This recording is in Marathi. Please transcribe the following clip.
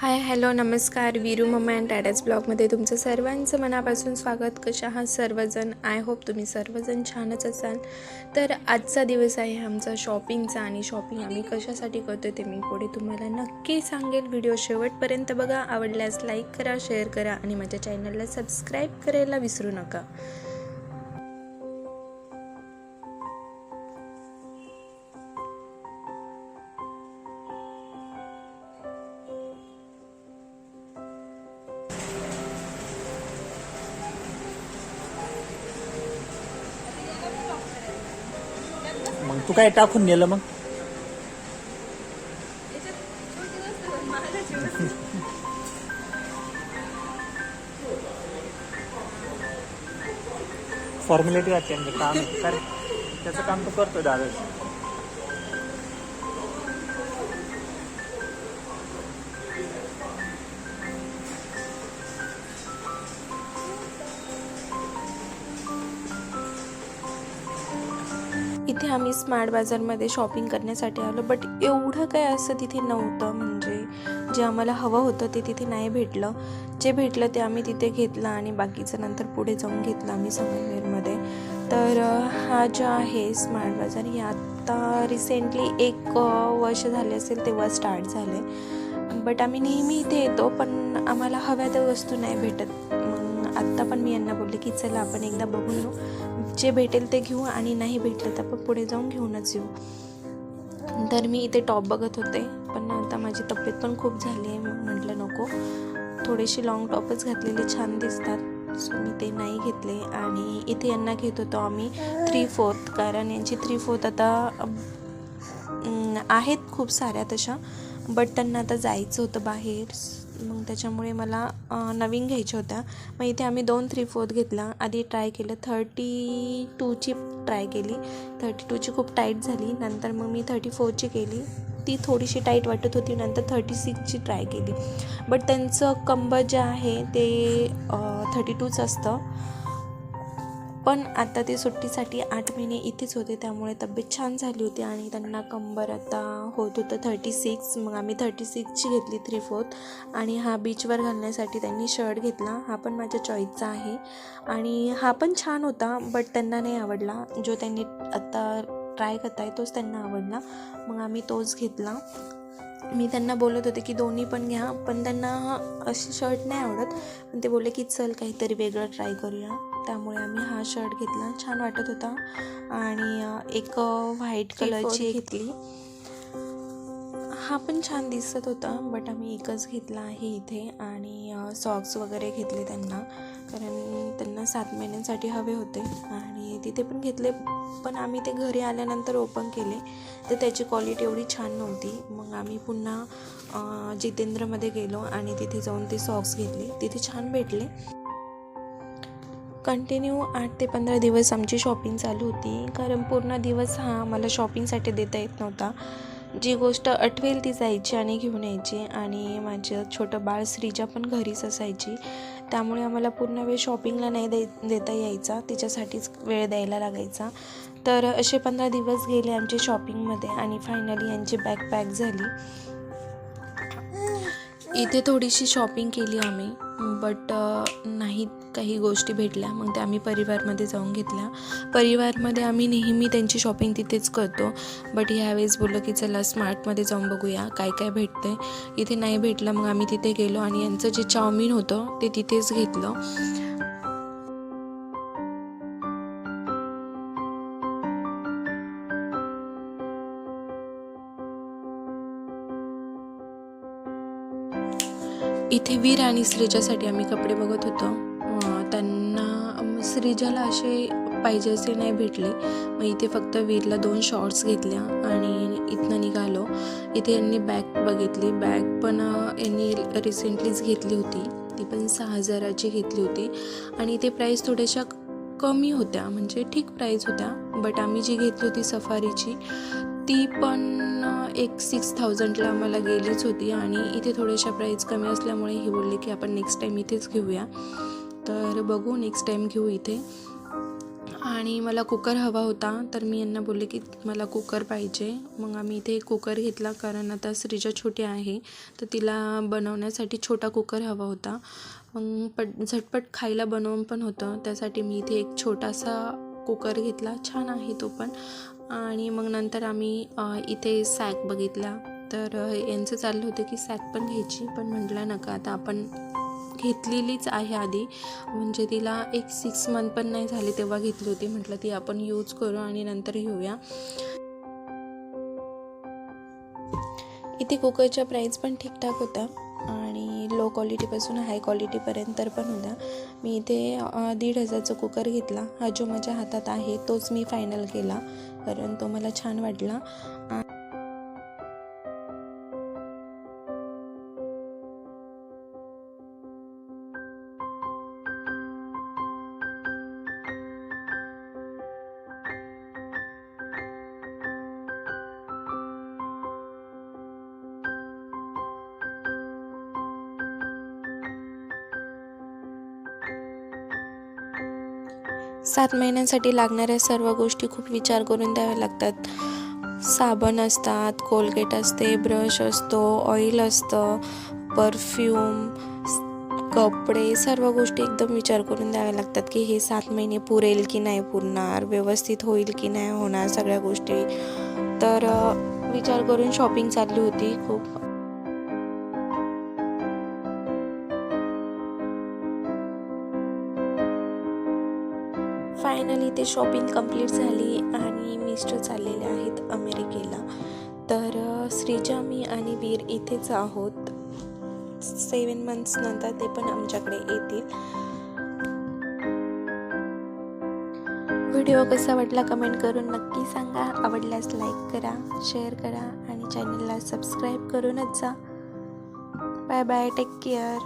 हाय हॅलो नमस्कार. वीरू मम्मा अँड डॅडाज ब्लॉगमध्ये तुमचं सर्वांचं मनापासून स्वागत. कशा आहात सर्वजण? आय होप तुम्ही सर्वजण छानच असाल. तर आजचा दिवस आहे आमचा शॉपिंगचा आणि शॉपिंग आम्ही कशासाठी करतो ते मी पुढे तुम्हाला नक्की सांगेल. व्हिडिओ शेवटपर्यंत बघा. आवडल्यास लाईक करा शेअर करा आणि माझ्या चॅनलला सबस्क्राईब करायला विसरू नका. तू काय टाकून नेलं मग? फॉर्मॅलिटी वाटते म्हणजे काम त्याचं काम तू करतो दादा इथे आम्ही स्मार्ट बाजारमध्ये शॉपिंग करण्यासाठी आलो बट एवढं काय असं तिथे नव्हतं. म्हणजे जे आम्हाला हवं होतं ते तिथे नाही भेटलं. जे भेटलं ते आम्ही तिथे घेतलं आणि बाकीचं नंतर पुढे जाऊन घेतलं आम्ही संगमनेरमध्ये तर हा जो आहे स्मार्ट बाजार हे आत्ता रिसेंटली एक वर्ष झाले असेल तेव्हा स्टार्ट झाले. बट आम्ही नेहमी इथे येतो पण आम्हाला हव्या त्या वस्तू नाही भेटत. आत्ता पण मी यांना बोलले की चला आपण एकदा बघून येऊ. जे भेटेल ते घेऊ आणि नाही भेटलं तर आपण पुढे जाऊन घेऊनच येऊ. तर मी इथे टॉप बघत होते पण आता माझी तब्येत पण खूप झाली आहे मग म्हटलं नको. थोडेसे लॉंग टॉपच घातलेले छान दिसतात सो मी ते नाही घेतले. आणि इथे यांना घेत होतो आम्ही थ्री फोर्थ कारण यांची थ्री फोर्थ आता आहेत खूप साऱ्या तशा. बट त्यांना आता जायचं होतं बाहेर. मग त्याच्यामुळे मला नवीन घ्यायच्या होत्या. मग इथे आम्ही दोन थ्री फोर्थ घेतला. आधी ट्राय केलं. थर्टी टूची ट्राय केली. थर्टी टूची खूप टाईट झाली. नंतर मग मी थर्टी फोरची केली. ती थोडीशी टाईट वाटत होती. नंतर थर्टी सिक्सची ट्राय केली. बट त्यांचं कंबर जे आहे ते थर्टी टूच असतं. पण आता ते सुट्टीसाठी आठ महिने इथेच होते त्यामुळे तब्येत छान झाली होती आणि त्यांना कंबर आता होत होतं थर्टी सिक्स मग आम्ही थर्टी सिक्सची घेतली थ्री फोर्थ आणि हा बीचवर घालण्यासाठी त्यांनी शर्ट घेतला. हा पण माझ्या चॉईसचा आहे. आणि हा पण छान होता बट त्यांना नाही आवडला. जो त्यांनी आत्ता ट्राय करताय तोच त्यांना आवडला. मग आम्ही तोच घेतला. मी त्यांना बोलत होते की दोन्ही पण घ्या पण त्यांना असे शर्ट नाही आवडत. पण ते बोलले की चल काहीतरी वेगळं ट्राय करूया. त्यामुळे आम्ही हा शर्ट घेतला. छान वाटत होता. आणि एक व्हाईट कलरची घेतली. हा पण छान दिसत होता बट आम्ही एकच घेतला आहे इथे. आणि सॉक्स वगैरे घेतले त्यांना. कारण त्यांना सात महिन्यांसाठी हवे होते. आणि तिथे पण घेतले. पण आम्ही ते घरी आल्यानंतर ओपन केले. तर त्याची क्वालिटी एवढी छान नव्हती. मग आम्ही पुन्हा जितेंद्रमध्ये गेलो. आणि तिथे जाऊन ते सॉक्स घेतले. तिथे छान भेटले. कंटिन्यू आठ ते पंधरा दिवस आमची शॉपिंग चालू होती. कारण पूर्ण दिवस हा आम्हाला शॉपिंगसाठी देता येत नव्हता. जी गोष्ट आठवेल ती जायची आणि घेऊन यायची आणि माझं छोटं बाळ श्रीजा पण घरीच असायची. त्यामुळे आम्हाला पूर्ण वेळ शॉपिंगला नाही दे देता यायचा. तिच्यासाठीच वेळ द्यायला लागायचा. तर असे पंधरा दिवस गेले आमचे शॉपिंगमध्ये आणि फायनली यांची बॅग पॅक झाली. इथे थोडीशी शॉपिंग केली आम्ही बट नाही काही गोष्टी भेटल्या. मग त्या आम्ही परिवारमध्ये जाऊन घेतल्या. परिवारमध्ये आम्ही नेहमी त्यांची शॉपिंग तिथेच करतो. बट ह्यावेळेस बोललो की चला स्मार्टमध्ये जाऊन बघूया काय काय भेटते इथे नाही भेटलं मग आम्ही तिथे गेलो आणि यांचं जे चाऊमिन होतं ते तिथेच घेतलं. इथे वीर आणि श्रीजासाठी आम्ही कपडे बघत होतो. त्यांना श्रीजाला असे पाहिजे असे नाही भेटले. मग इथे फक्त वीरला दोन शॉर्ट्स घेतल्या आणि इथनं निघालो. इथे यांनी बॅग बघितली. बॅग पण यांनी रिसेंटलीच घेतली होती. ती पण सहा हजाराची घेतली होती. आणि इथे प्राईस थोड्याशा कमी होत्या. म्हणजे ठीक प्राईस होत्या. बट आम्ही जी घेतली होती सफारीची ती पण एक सिक्स थाउजंडला आम्हाला गेलीच होती आणि इथे थोड्याशा प्राईस कमी असल्यामुळे ही बोलले की आपण नेक्स्ट टाईम इथेच घेऊया. तर बघू नेक्स्ट टाईम घेऊ इथे. आणि मला कुकर हवा होता तर मी यांना बोलले की मला कुकर पाहिजे. मग आम्ही इथे कुकर घेतला कारण आता श्रीजा छोटी आहे तर तिला बनवण्यासाठी छोटा कुकर हवा होता. मग पट झटपट खायला बनवून पण होतं. त्यासाठी मी इथे एक छोटासा कुकर घेतला. छान आहे तो पण. आणि मग नंतर आम्ही इथे सॅक बघितला. तर यांचं चाललं होतं की सॅक पण घ्यायची पण म्हटलं नका. आता आपण घेतलेलीच आहे आधी. म्हणजे तिला एक सिक्स मंथ पण नाही झाले तेव्हा घेतली होती. म्हटलं ती आपण यूज करू आणि नंतर घेऊया. इथे कुकरच्या प्राईस पण ठीकठाक होता. आणि क्वालिटीपासून हाय क्वालिटीपर्यंत पण होता. मी इथे दीड हजारचा कुकर घेतला. हा जो माझ्या हातात आहे तोच मी फायनल केला. कारण तो मला छान वाटला. सात महिन्यांसाठी लागणाऱ्या सर्व गोष्टी खूप विचार करून द्याव्या लागतात. साबण असतात कोलगेट असते ब्रश असतो ऑइल असतं परफ्यूम कपडे सर्व गोष्टी एकदम विचार करून द्याव्या लागतात की हे सात महिने पुरेल की नाही पुरणार व्यवस्थित होईल की नाही होणार सगळ्या गोष्टी. तर विचार करून शॉपिंग चालली होती खूप. ते शॉपिंग कंप्लीट झाली आणि मिस्टर चाललेले आहेत अमेरिकेला. तर श्रीजा मी आणि वीर इथेच आहोत. सेवन मंथ्स नंतर ते पण आमच्याकडे येतील. व्हिडिओ कसा वाटला कमेंट करून नक्की सांगा. आवडल्यास लाईक करा शेअर करा आणि चॅनलला सबस्क्राईब करूनच जा. Bye bye take care.